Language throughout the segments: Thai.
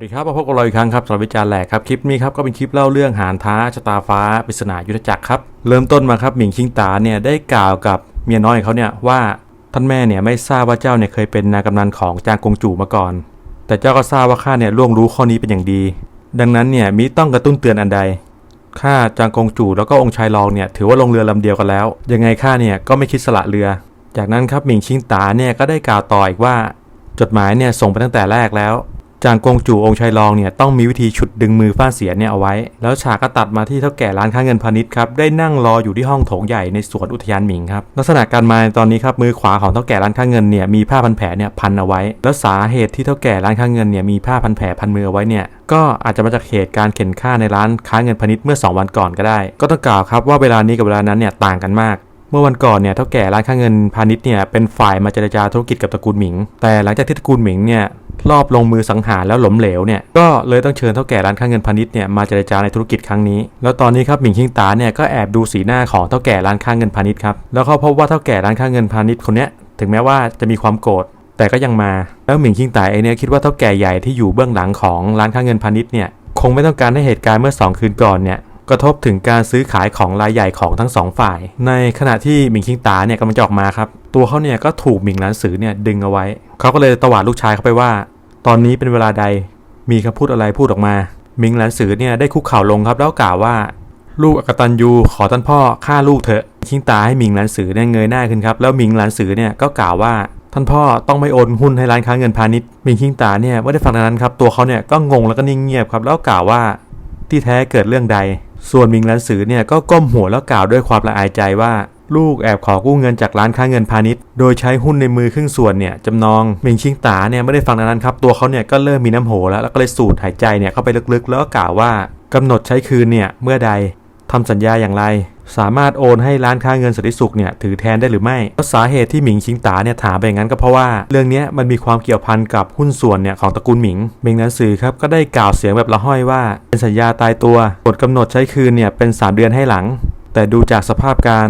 วัสดีครับมาพบกับเราอีกครั้งครับสำหรับวิจารณ์แหลกครับคลิปนี้ครับก็เป็นคลิปเล่าเรื่องหานท้าชะตาฟ้าปริศนายุทธจักรครับเริ่มต้นมาครับหมิงชิงตาเนี่ยได้กล่าวกับเมียน้อยของเขาเนี่ยว่าท่านแม่เนี่ยไม่ทราบว่าเจ้าเนี่ยเคยเป็นนายกำนันของจางกงจู่มาก่อน แต่เจ้าก็ทราบว่าข้าเนี่ยล่วงรู้ข้อนี้เป็นอย่างดี ดังนั้นเนี่ยมิต้องกระตุ้นเตือนอันใดข้าจางกงจู่แล้วก็องค์ชายรองเนี่ยถือว่าลงเรือลำเดียวกันแล้ว ยังไงข้าเนี่ยก็ไม่คิดสละเรือ จากนั้นครับหมิงชิงตาเนี่ยก็ได้กล่าวต่ออีกว่า จดหมายเนี่ยส่งไปตั้งแต่แรกแล้ว จางกงจู่องค์ชายรองเนี่ยต้องมีวิธีฉุดดึงมือฟ้าเสียเนี่ยเอาไว้ แล้วฉากก็ตัดมาที่เท่าแก่ร้านค้าเงินพาณิชย์ครับได้นั่งรออยู่ที่ห้องโถงใหญ่ในสวนอุทยานหมิงครับลักษณะการมาตอนนี้ครับมือขวาของเท่าแก่ร้านค้าเงินเนี่ยมีผ้าพันแผลเนี่ยพันเอาไว้ แล้วสาเหตุที่เท่าแก่ร้านค้าเงินเนี่ยมีผ้าพันแผลพันมือเอาไว้เนี่ยก็อาจจะมาจากเหตุการณ์เข็นฆ่าในร้านค้าเงินพาณิชย์เมื่อ 2 วันก่อนก็ได้ ก็ต้องกล่าวครับว่าเวลานี้กับเวลานั้นเนี่ยต่างกันมากเมื่อวันก่อนเนี่ยเท่าแก่ร้านค้าเงินพาณิชย์เนี่ยเป็นฝ่ายมาเจรจาธุรกิจกับตระกูลหมิง แต่หลังจากที่ตระกูลหมิงเนี่ย รอบลงมือสังหารแล้วหลมเหลวเนี่ยก็เลยต้องเชิญเท่าแก่ร้านค้าเงินพาณิชย์เนี่ยมาเจรจาในธุรกิจครั้งนี้ แล้วตอนนี้ครับหมิงชิงตาเนี่ยก็แอบดูสีหน้าของเท่าแก่ร้านค้าเงินพาณิชย์ครับแล้วเขาพบว่าเท่าแก่ร้านค้าเงินพาณิชย์คนนี้ถึงแม้ว่าจะมีความโกรธแต่ก็ยังมาแล้วหมิงชิงตาเองเนี่ยคิดว่าเท่าแก่ใหญ่ที่อยู่เบื้องหลังของร้านค้าเงินพาณิชย์เนี่ยคงไม่ต้องการให้เหตุการณ์เมื่อสองคืนก่อนเนี่ย กระทบถึงการซื้อขายของรายใหญ่ของทั้งสองฝ่าย ในขณะที่หมิงคิงตาเนี่ยกำลังจะออกมาครับ ตัวเขาเนี่ยก็ถูกหมิงหลันสือเนี่ยดึงเอาไว้ เขาก็เลยตวาดลูกชายเขาไปว่า ตอนนี้เป็นเวลาใด มีคำพูดอะไรพูดออกมา หมิงหลันสือเนี่ยได้คุกเข่าลงครับแล้วกล่าวว่า ลูกอกตันยูขอท่านพ่อฆ่าลูกเถอะ คิงตาให้หมิงหลันสือเนี่ยเงยหน้าขึ้นครับ แล้วหมิงหลันสือเนี่ยก็กล่าวว่าท่านพ่อต้องไม่โอนหุ้นให้ร้านค้าเงินพาณิชย์มิงคิงตาเนี่ยไม่ได้ฟังดังนั้นครับ ตัวเขาเนี่ยก็งงแล้วก็นิ่งเงียบครับ แล้วกล่าวว่า ที่แท้เกิดเรื่องใด ส่วนมิงลันสือเนี่ยก็ก้มหัวแล้วกล่าวด้วยความละอายใจว่าลูกแอบขอกู้เงินจากร้านค้าเงินพาณิชย์ โดยใช้หุ้นในมือครึ่งส่วนเนี่ยจำนองมิงชิงตาเนี่ยไม่ได้ฟังดังนั้นครับ ตัวเขาเนี่ยก็เริ่มมีน้ำโหแล้วแล้วก็เลยสูดหายใจเนี่ยเข้าไปลึกๆ แล้วก็กล่าวว่ากำหนดใช้คืนเนี่ยเมื่อใดทำสัญญาอย่างไร สามารถโอนให้ร้านค้าเงินสติสุขเนี่ยถือแทนได้หรือไม่เพราะสาเหตุที่หมิงชิงตาเนี่ยถามไปอย่างนั้นก็เพราะว่า เรื่องนี้มันมีความเกี่ยวพันกับหุ้นส่วนเนี่ยของตระกูลหมิงหมิงนันสือครับก็ได้กล่าวเสียงแบบละห้อยว่า เป็นสัญญาตายตัวกฎกำหนดใช้คืนเนี่ยเป็น 3 เดือนให้หลัง แต่ดูจากสภาพการ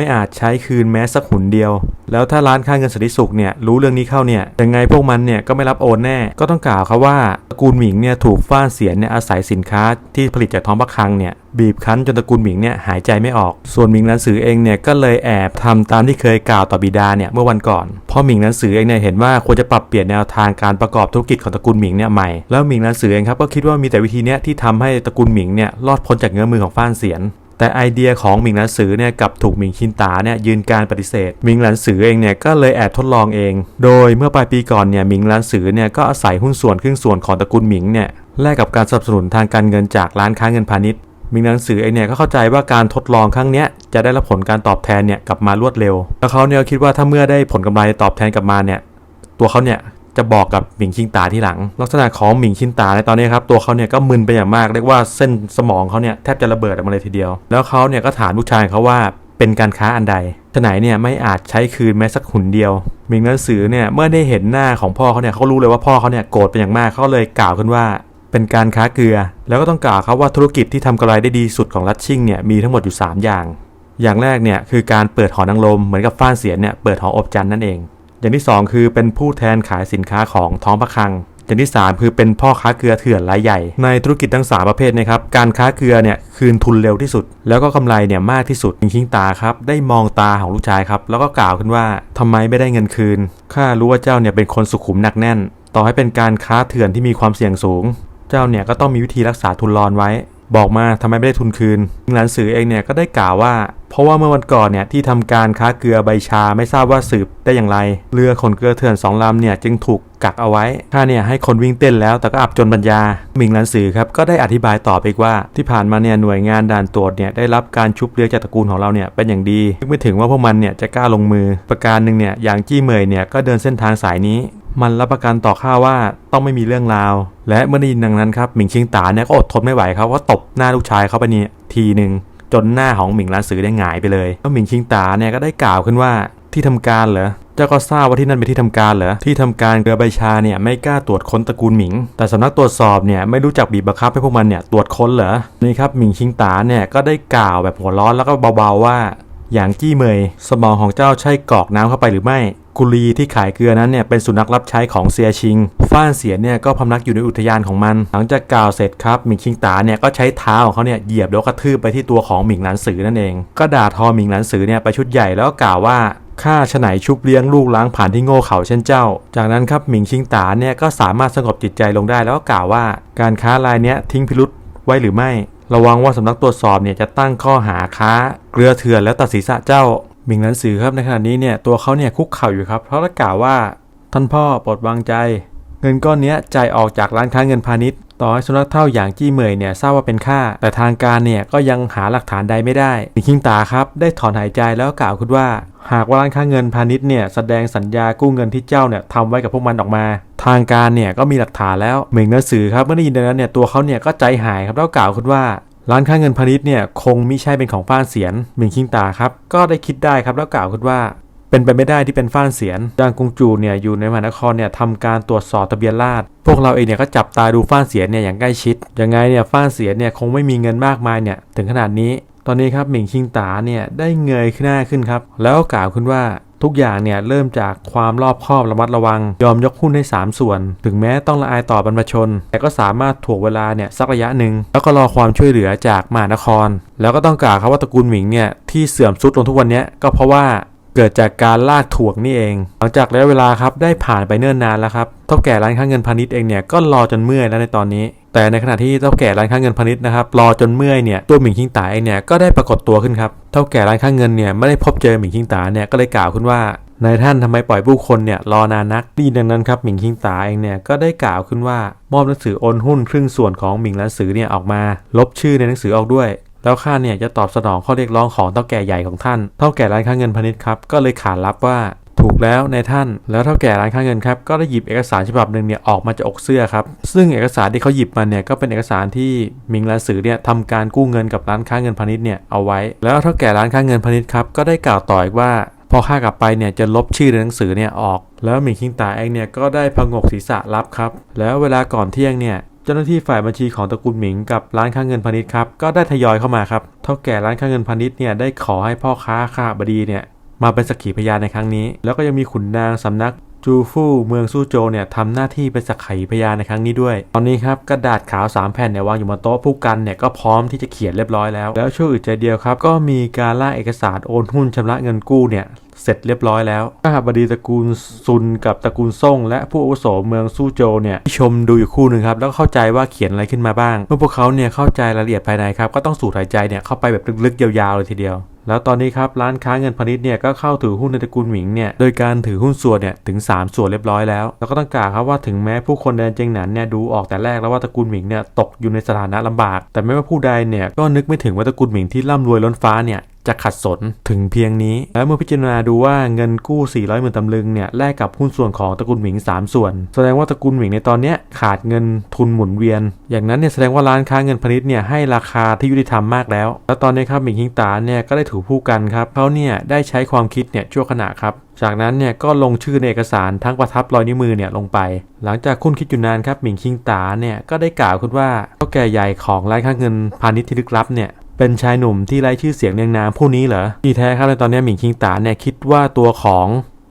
ไม่อาจใช้คืนแม้สักหุนเดียว แล้วถ้าร้านค้าเงินสันติสุขเนี่ยรู้เรื่องนี้เข้าเนี่ยยังไงพวกมันเนี่ยก็ไม่รับโอนแน่ ก็ต้องกล่าวครับว่าตระกูลหมิงเนี่ยถูกฟ้านเสียนเนี่ยอาศัยสินค้าที่ผลิตจากท้องพระคลังเนี่ยบีบคั้นจนตระกูลหมิงเนี่ยหายใจไม่ออก ส่วนหมิงนันสือเองเนี่ยก็เลยแอบทำตามที่เคยกล่าวต่อบิดาเนี่ยเมื่อวันก่อน เพราะหมิงนันสือเองเนี่ยเห็นว่าควรจะปรับเปลี่ยนแนวทางการประกอบธุรกิจของตระกูลหมิงเนี่ยใหม่ แล้วหมิงนันสือเองครับก็คิดว่ามีแต่วิธีเนี้ยที่ทำให้ตระกูลหมิงเนี่ยรอดพ้นจากเงื้อมือของฟ้านเสียน แต่ไอเดียของหมิงหลันสือเนี่ยกับถูกหมิงชินตาเนี่ยยืนการปฏิเสธหมิงหลันสือเองเนี่ยก็เลยแอบทดลองเอง โดยเมื่อปลายปีก่อนเนี่ยหมิงหลันสือเนี่ยก็อาศัยหุ้นส่วนครึ่งส่วนของตระกูลหมิงเนี่ยแลกกับการสนับสนุนทางการเงินจากร้านค้าเงินพาณิชย์มิงหลันสือเองเนี่ยก็เข้าใจว่าการทดลองครั้งเนี้ยจะได้รับผลการตอบแทนเนี่ยกลับมารวดเร็ว แล้วเขาเนี่ยคิดว่าถ้าเมื่อได้ผลกำไรตอบแทนกลับมาเนี่ยตัวเขาเนี่ย จะบอกกับหมิงชิงตาที่หลัง ลักษณะของหมิงชิงตาในตอนนี้ครับตัวเขาเนี่ยก็มึนไปอย่างมากเรียกว่าเส้นสมองเขาเนี่ยแทบจะระเบิดออกมาเลยทีเดียว แล้วเขาเนี่ยก็ถามลูกชายเขาว่าเป็นการค้าอันใดฉะไหนเนี่ยไม่อาจใช้คืนแม้สักหุนเดียวหมิงนันสือเนี่ยเมื่อได้เห็นหน้าของพ่อเขาเนี่ยเขารู้เลยว่าพ่อเขาเนี่ยโกรธเป็นอย่างมากเขาเลยกล่าวขึ้นว่าเป็นการค้าเกลือ แล้วก็ต้องกล่าวครับว่าธุรกิจที่ทำกำไรได้ดีสุดของรัชชิ่งเนี่ยมีทั้งหมดอยู่ 3 อย่าง อย่างแรกเนี่ยคือการเปิดหอนางลมเหมือนกับฟ้านเสียนเนี่ยเปิดหออบจันนั่นเอง อย่างที่ 2 คือเป็นผู้แทนขายสินค้าของท้องพระคลัง อย่างที่ 3 คือเป็นพ่อค้าเกลือเถื่อนรายใหญ่ ในธุรกิจทั้ง 3 ประเภทนะครับ การค้าเกลือเนี่ยคืนทุนเร็วที่สุด แล้วก็กำไรเนี่ยมากที่สุดคิงตาครับได้มองตาของลูกชายครับแล้วก็กล่าวขึ้นว่าทำไมไม่ได้เงินคืนข้ารู้ว่าเจ้าเนี่ยเป็นคนสุขุมหนักแน่น ต่อให้เป็นการค้าเถื่อนที่มีความเสี่ยงสูง เจ้าเนี่ยก็ต้องมีวิธีรักษาทุนรอนไว้ บอกมาทำไมไม่ได้ทุนคืนหลานสือเองเนี่ยก็ได้กล่าวว่า เพราะว่าเมื่อวันก่อนเนี่ยที่ทำการค้าเกลือใบชาไม่ทราบว่าสืบได้อย่างไร เรือขนเกลือเถื่อนสองลำเนี่ยจึงถูกกักเอาไว้ข้าเนี่ยให้คนวิ่งเต้นแล้วแต่ก็อับจนปัญญาหมิงหลานสือครับก็ได้อธิบายต่อไปอีกว่า ที่ผ่านมาเนี่ยหน่วยงานด่านตรวจเนี่ยได้รับการชุบเรือจากตระกูลของเราเนี่ยเป็นอย่างดีนึกไม่ถึงว่าพวกมันเนี่ยจะกล้าลงมือ ประการหนึ่งเนี่ยอย่างจี้เหมยเนี่ยก็เดินเส้นทางสายนี้ มันรับประกันต่อข้าว่าต้องไม่มีเรื่องราว และเมื่อได้ยินดังนั้นครับหมิงชิงตาเนี่ยก็อดทนไม่ไหวครับว่าตบหน้าลูกชายเขาไปเนี่ยทีหนึ่งจนหน้าของหมิงล้านสือได้หงายไปเลยแล้วหมิงชิงตาเนี่ยก็ได้กล่าวขึ้นว่าที่ทำการเหรอเจ้าก็ทราบว่าที่นั่นเป็นที่ทำการเหรอที่ทำการเกลือใบชาเนี่ยไม่กล้าตรวจค้นตระกูลหมิง แต่สำนักตรวจสอบเนี่ยไม่รู้จักบีบบังคับให้พวกมันเนี่ยตรวจค้นเหรอนี่ครับหมิงชิงตาเนี่ยก็ได้กล่าวแบบหัวร้อนแล้วก็เบาๆว่า หยางจี้เมย สมองของเจ้าใช่กรอกน้ำเข้าไปหรือไม่ กุลีที่ขายเกลือนั้นเนี่ยเป็นสุนัขรับใช้ของเซียชิง ฟ้านเสียเนี่ยก็พำนักอยู่ในอุทยานของมัน หลังจากกล่าวเสร็จครับหมิงคิงตาเนี่ยก็ใช้เท้าของเขาเนี่ยเหยียบแล้วกระทืบไปที่ตัวของหมิงหลันสือนั่นเอง ก็ด่าทอหมิงหลันสือเนี่ยไปชุดใหญ่แล้วก็กล่าวว่าข้าฉไหนชุบเลี้ยงลูกล้างผ่านที่โง่เขาเช่นเจ้า จากนั้นครับหมิงชิงตาเนี่ยก็สามารถสงบจิตใจลงได้แล้วก็กล่าวว่า การค้ารายเนี้ยทิ้งพิรุษไว้หรือไม่ ระวังว่าสำนักตรวจสอบเนี่ยจะตั้งข้อหาค้าเกลือเถื่อนแล้วตัดศีรษะเจ้ามิงหนันสือครับในขณะนี้เนี่ยตัวเขาเนี่ยคุกเข่าอยู่ครับเพราะได้กล่าวว่าท่านพ่อโปรดวางใจ เงินก้อนนี้จ่ายออกจากร้านค้าเงินพาณิชย์ ต่อให้สุนัขเท่าอย่างจี้เหมยเนี่ยทราบว่าเป็นค่าแต่ทางการเนี่ยก็ยังหาหลักฐานใดไม่ได้หมิงคิงตาครับได้ถอนหายใจแล้วกล่าวขึ้นว่า หากว่าร้านค้าเงินพาณิชย์เนี่ยแสดงสัญญากู้เงินที่เจ้าเนี่ยทำไว้กับพวกมันออกมา ทางการเนี่ยก็มีหลักฐานแล้วเหมิงนังสือครับเมื่อได้ยินดังนั้นเนี่ยตัวเขาเนี่ยก็ใจหายครับแล้วกล่าวขึ้นว่าร้านค้าเงินพาณิชย์เนี่ยคงไม่ใช่เป็นของฟ้านเสียนหมิงคิงตาครับก็ได้คิดได้ครับแล้วกล่าวขึ้นว่า เป็นไปไม่ได้ที่เป็นฟ้านเสียนจางกงจูเนี่ยอยู่ในมหานครเนี่ยทำการตรวจสอบทะเบียนราษฎรพวกเราเองเนี่ยก็จับตาดูฟ้านเสียนเนี่ยอย่างใกล้ชิดยังไงเนี่ยฟ้านเสียนเนี่ยคงไม่มีเงินมากมายเนี่ยถึงขนาดนี้ ตอนนี้ครับหมิงชิงตาเนี่ยได้เงยขึ้นหน้าขึ้นครับแล้วกล่าวขึ้นว่าทุกอย่างเนี่ยเริ่มจากความรอบคอบระมัดระวัง ยอมยกหุ้นให้ 3 ส่วน ถึงแม้ต้องละอายต่อบรรพชน แต่ก็สามารถถ่วงเวลาเนี่ยสักระยะหนึ่ง แล้วก็รอความช่วยเหลือจากมหานคร แล้วก็ต้องกล่าวครับว่าตระกูลหมิงเนี่ยที่เสื่อมทรุดลงทุกวันนี้ก็เพราะว่า เกิดจากการลากถ่วงนี่เอง หลังจากระยะเวลาครับได้ผ่านไปเนิ่นนานแล้วครับเท่าแก่ร้านค้าเงินพาณิชย์เองเนี่ยก็รอจนเมื่อยแล้วในตอนนี้ แต่ในขณะที่เท่าแก่ร้านค้าเงินพาณิชย์นะครับรอจนเมื่อยเนี่ยตัวหมิงคิงตาเองเนี่ยก็ได้ปรากฏตัวขึ้นครับเท่าแก่ร้านค้าเงินเนี่ยไม่ได้พบเจอหมิงคิงตาเนี่ยก็เลยกล่าวขึ้นว่านายท่านทำไมปล่อยผู้คนเนี่ยรอนานนักดีดังนั้นครับหมิงคิงตาเองเนี่ยก็ได้กล่าวขึ้นว่ามอบหนังสือโอนหุ้นครึ่งส่วนของหมิงหลันสือเนี่ยออกมา ลบชื่อในหนังสือออกด้วย แล้วข้าเนี่ยจะตอบสนองข้อเรียกร้องของเท่าแก่ใหญ่ของท่าน เท่าแก่ร้านค้าเงินพาณิชย์ครับ ก็เลยขานรับว่าถูกแล้วในท่าน แล้วเท่าแก่ร้านค้าเงินครับ ก็ได้หยิบเอกสารฉบับหนึ่งเนี่ยออกมาจากอกเสื้อครับ ซึ่งเอกสารที่เขาหยิบมาเนี่ยก็เป็นเอกสารที่มิงลานสือเนี่ยทำการกู้เงินกับร้านค้าเงินพาณิชย์เนี่ยเอาไว้ แล้วเท่าแก่ร้านค้าเงินพาณิชย์ครับ ก็ได้กล่าวต่ออีกว่าพอข้ากลับไปเนี่ยจะลบชื่อในหนังสือเนี่ยออก แล้วหมิงคิงตาเองเนี่ยก็ได้พงกศีรษะรับครับ แล้วเวลาก่อนเที่ยงเนี่ย จ้าหน้าที่ฝ่ายบัญชีของตระกูลหมิงกับร้านค้าเงินพาณิชย์ครับก็ได้ทยอยเข้ามาครับเท่าแก่ร้านค้าเงินพาณิชย์เนี่ยได้ขอให้พ่อค้าข้าบดีเนี่ยมาเป็นสักขีพยานในครั้งนี้ แล้วก็ยังมีขุนนางสำนัก จูฟู่เมืองซู่โจวเนี่ยทำหน้าที่เป็นสักขีพยานในครั้งนี้ด้วย ตอนนี้ครับกระดาษขาว 3 แผ่นเนี่ยวางอยู่บนโต๊ะผู้กันเนี่ยก็พร้อมที่จะเขียนเรียบร้อยแล้ว แล้วช่วงอึดใจเดียวครับ ก็มีการล่าเอกสารโอนหุ้นชำระเงินกู้เนี่ยเสร็จเรียบร้อยแล้วข้าบดีตระกูลซุนกับตระกูลซ่ง และผู้อาวุโสเมืองซู่โจวเนี่ยชมดูอยู่คู่หนึ่งครับแล้วเข้าใจว่าเขียนอะไรขึ้นมาบ้าง เมื่อพวกเขาเนี่ยเข้าใจรายละเอียดภายในครับก็ต้องสูดหายใจเนี่ยเข้าไปแบบลึกๆยาวๆเลยทีเดียว แล้วตอนนี้ครับร้านค้าเงินพาณิชย์เนี่ยก็เข้าถือหุ้นในตระกูลหมิงเนี่ยโดยการถือหุ้นส่วนเนี่ยถึง 3 ส่วนเรียบร้อยแล้ว แล้วก็ต้องกล่าวครับว่าถึงแม้ผู้คนในเจงหนันเนี่ยดูออกแต่แรกแล้วว่าตระกูลหมิงเนี่ยตกอยู่ในสถานะลำบาก แต่ไม่ว่าผู้ใดเนี่ยก็นึกไม่ถึงว่าตระกูลหมิงที่ร่ำรวยล้นฟ้าเนี่ย จะขัดสนถึงเพียงนี้ และเมื่อพิจารณาดูว่าเงินกู้ 400หมื่นตำลึงเนี่ยแลกกับหุ้นส่วนของตระกูลหมิง 3 ส่วน แสดงว่าตระกูลหมิงในตอนนี้ขาดเงินทุนหมุนเวียน อย่างนั้นเนี่ยแสดงว่าร้านค้าเงินพาณิชย์เนี่ยให้ราคาที่ยุติธรรมมากแล้ว แล้วตอนนี้ครับหมิงฮิงตาเนี่ยก็ได้ถูกผู้กันครับเขาเนี่ยได้ใช้ความคิดเนี่ยชั่วขณะครับจากนั้นเนี่ยก็ลงชื่อในเอกสารทั้งประทับรอยนิ้วมือเนี่ยลงไป หลังจากคุณคิดอยู่นานครับหมิงคิงตาเนี่ยก็ได้กล่าวขึ้นว่าเท่าแก่ใหญ่ของร้านค้าเงินพาณิชย์ที่ลึกลับเนี่ย เป็นชายหนุ่มที่ไร้ชื่อเสียงเรียงนามผู้นี้เหรอที่แท้ครับในตอนนี้หมิงคิงตาเนี่ยคิดว่าตัวของ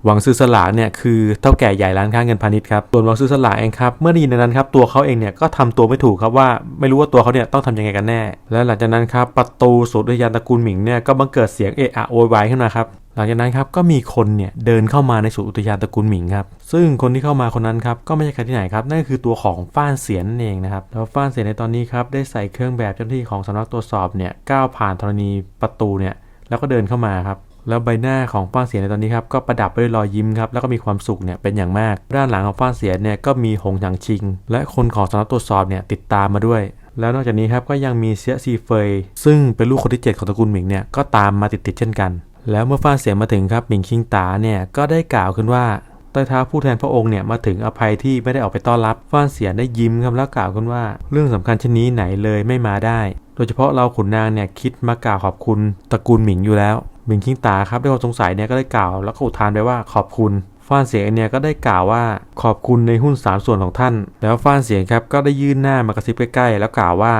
หวังซื้อสลากเนี่ยคือเท่าแก่ใหญ่ร้านค้าเงินพาณิชย์ครับส่วนหวังซื้อสลากเองครับเมื่อได้ยินดังนั้นครับตัวเขาเองเนี่ยก็ทำตัวไม่ถูกครับว่าไม่รู้ว่าตัวเขาเนี่ยต้องทำยังไงกันแน่ และหลังจากนั้นครับประตูสูตรอุทยานตระกูลหมิงเนี่ยก็บังเกิดเสียงเอะอะโวยวายขึ้นมาครับ ลังจากนั้นครับก็มีคนเนี่ยเดินเข้ามาในศูนย์อุทยานตระกูลหมิงครับซึ่งคนที่เข้ามาคนนั้นครับก็ไม่ใช่ใครที่ไหนครับนั่นคือตัวของฟ้านเสียนนั่นเองนะครับแล้วฟ้านเสียนในตอนนี้ครับได้ใส่เครื่องแบบเจ้าหน้าที่ของสำนักตรวจสอบเนี่ยก้าวผ่านธรณีประตูเนี่ยแล้วก็เดินเข้ามาครับแล้วใบหน้าของฟ้านเสียนในตอนนี้ครับก็ประดับไปด้วยรอยยิ้มครับแล้วก็มีความสุขเนี่ยเป็นอย่างมาก ด้านหลังของฟ้านเสียนเนี่ยก็มีหงหยางชิง และคนของสำนักตรวจสอบเนี่ยติดตามมาด้วย แล้วนอกจากนี้ครับก็ยังมีเซียซีเฟยซึ่งเป็นลูกคนที่ 7 ของตระกูลหมิงเนี่ยก็ตามมาติดๆเช่นกัน แล้วเมื่อฟ้านเสียงมาถึงครับหมิงคิงตาเนี่ยก็ได้กล่าวขึ้นว่าใต้เท้าผู้แทนพระองค์เนี่ยมาถึงอภัยที่ไม่ได้ออกไปต้อนรับฟ้านเสียงได้ยิ้มครับแล้วกล่าวขึ้นว่า เรื่องสำคัญเช่นนี้ไหนเลยไม่มาได้ โดยเฉพาะเราขุนนางเนี่ยคิดมากล่าวขอบคุณตระกูลหมิงอยู่แล้วหมิงคิงตาครับด้วยความสงสัยเนี่ยก็ได้กล่าวแล้วก็อุทานไปว่าขอบคุณฟ้านเสียงเนี่ยก็ได้กล่าวว่าขอบคุณในหุ้นสามส่วนของท่าน แล้วฟ้านเสียงครับก็ได้ยื่นหน้ามากระซิบใกล้ๆแล้วกล่าวว่า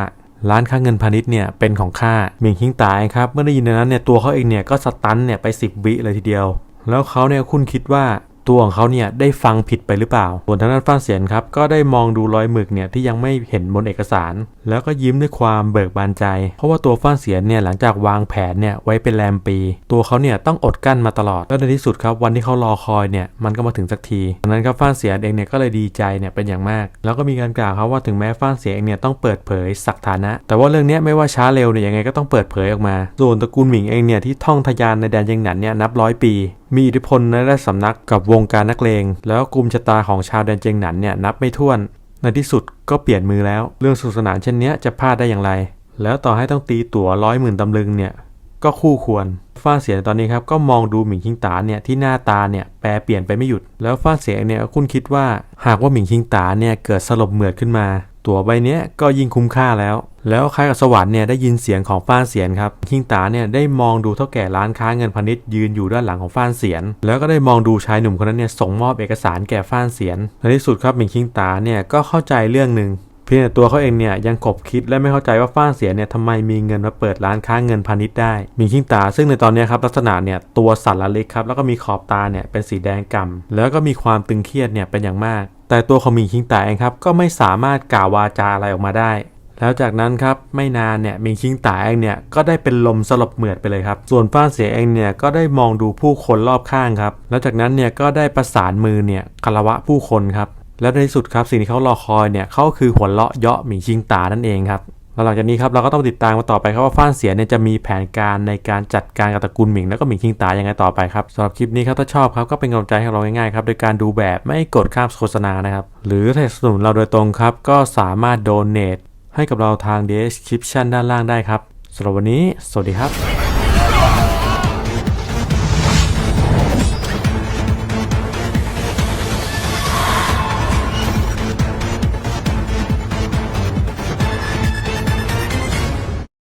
ร้านค้าเงินพาณิชย์เนี่ยเป็นของข้าเมียงคิงตายครับเมื่อได้ยินดังนั้นเนี่ยตัวเขาเองเนี่ยก็สตันเนี่ยไป 10 วิเลยทีเดียว แล้วเขาเนี่ยคุณคิดว่า ตัวของเขาเนี่ยได้ฟังผิดไปหรือเปล่า ส่วนทางด้านฟ้านเสียนครับก็ได้มองดูรอยหมึกเนี่ยที่ยังไม่เห็นบนเอกสาร แล้วก็ยิ้มด้วยความเบิกบานใจ เพราะว่าตัวฟ้านเสียนเนี่ยหลังจากวางแผนเนี่ยไว้เป็นแรมปี ตัวเขาเนี่ยต้องอดกั้นมาตลอด แล้วในที่สุดครับวันที่เขารอคอยเนี่ยมันก็มาถึงสักทีดังนั้นครับฟ้านเสียนเองเนี่ยก็เลยดีใจเนี่ยเป็นอย่างมาก แล้วก็มีการกล่าวครับว่าถึงแม้ฟ้านเสียนเองเนี่ยต้องเปิดเผยสักฐานะ แต่ว่าเรื่องนี้ไม่ว่าช้าเร็วเนี่ยยังไงก็ต้องเปิดเผยออกมา ส่วนตระกูลหมิงเองเนี่ยที่ท่องทะยานในแดนเจียงหนันเนี่ยนับร้อยปี มีอิทธิพลในระสำนักกับวงการนักเลง แล้วกลุ่มชะตาของชาวแดนเจียงหนันเนี่ยนับไม่ถ้วน ในที่สุดก็เปลี่ยนมือแล้ว เรื่องสนุกสนานเช่นนี้จะพลาดได้อย่างไร แล้วต่อให้ต้องตีตั๋วร้อยหมื่นตำลึงเนี่ยก็คู่ควรฟ้าเสียตอนนี้ครับก็มองดูหมิงคิงตาเนี่ยที่หน้าตาเนี่ยแปรเปลี่ยนไปไม่หยุด แล้วฟ้าเสียเนี่ยคุณคิดว่าหากว่าหมิงคิงตาเนี่ยเกิดสลบเหมือดขึ้นมา ตั๋วใบเนี้ยก็ยิ่งคุ้มค่าแล้ว แล้วคล้ายกับสวรรค์เนี่ยได้ยินเสียงของฟ้านเสียนครับคิงตาเนี่ยได้มองดูเท่าแก่ร้านค้าเงินพาณิชย์ยืนอยู่ด้านหลังของฟ้านเสียน แล้วก็ได้มองดูชายหนุ่มคนนั้นเนี่ยส่งมอบเอกสารแก่ฟ้านเสียนในที่สุดครับหมิงคิงตาเนี่ยก็เข้าใจเรื่องหนึ่งเพียงแต่ตัวเขาเองเนี่ยยังขบคิดและไม่เข้าใจว่าฟ้านเสียเนี่ยทำไมมีเงินมาเปิดร้านค้าเงินพาณิชย์ได้มีขิงตา ซึ่งในตอนนี้ครับลักษณะเนี่ยตัวสัตว์ละเล็กครับแล้วก็มีขอบตาเนี่ยเป็นสีแดงก่ำแล้วก็มีความตึงเครียดเนี่ยเป็นอย่างมาก แต่ตัวของหมิงคิงตาเองครับก็ไม่สามารถกล่าววาจาอะไรออกมาได้ แล้วจากนั้นครับไม่นานเนี่ยหมิงคิงตาเองเนี่ยก็ได้เป็นลมสลบเหมือดไปเลยครับ ส่วนฟ้านเสียเองเนี่ยก็ได้มองดูผู้คนรอบข้างครับ แล้วจากนั้นเนี่ยก็ได้ประสานมือเนี่ยคารวะผู้คนครับ และในที่สุดครับสิ่งที่เขารอคอยเนี่ยเขาคือหัวเลาะเยาะหมิงชิงตานั่นเองครับ แล้วหลังจากนี้ครับเราก็ต้องติดตามมาต่อไปครับว่าฟ้านเสียเนี่ยจะมีแผนการในการจัดการกับตระกูลหมิงแล้วก็หมิงชิงตายังไงต่อไปครับสำหรับคลิปนี้ครับถ้าชอบครับก็เป็นกำลังใจให้เราง่ายๆครับโดยการดูแบบไม่กดข้ามโฆษณานะครับหรือถ้าสนับสนุนเราโดยตรงครับก็สามารถโดเน a t ให้กับเราทาง description ด้านล่างได้ครับสำหรับวันนี้ สวัสดีครับ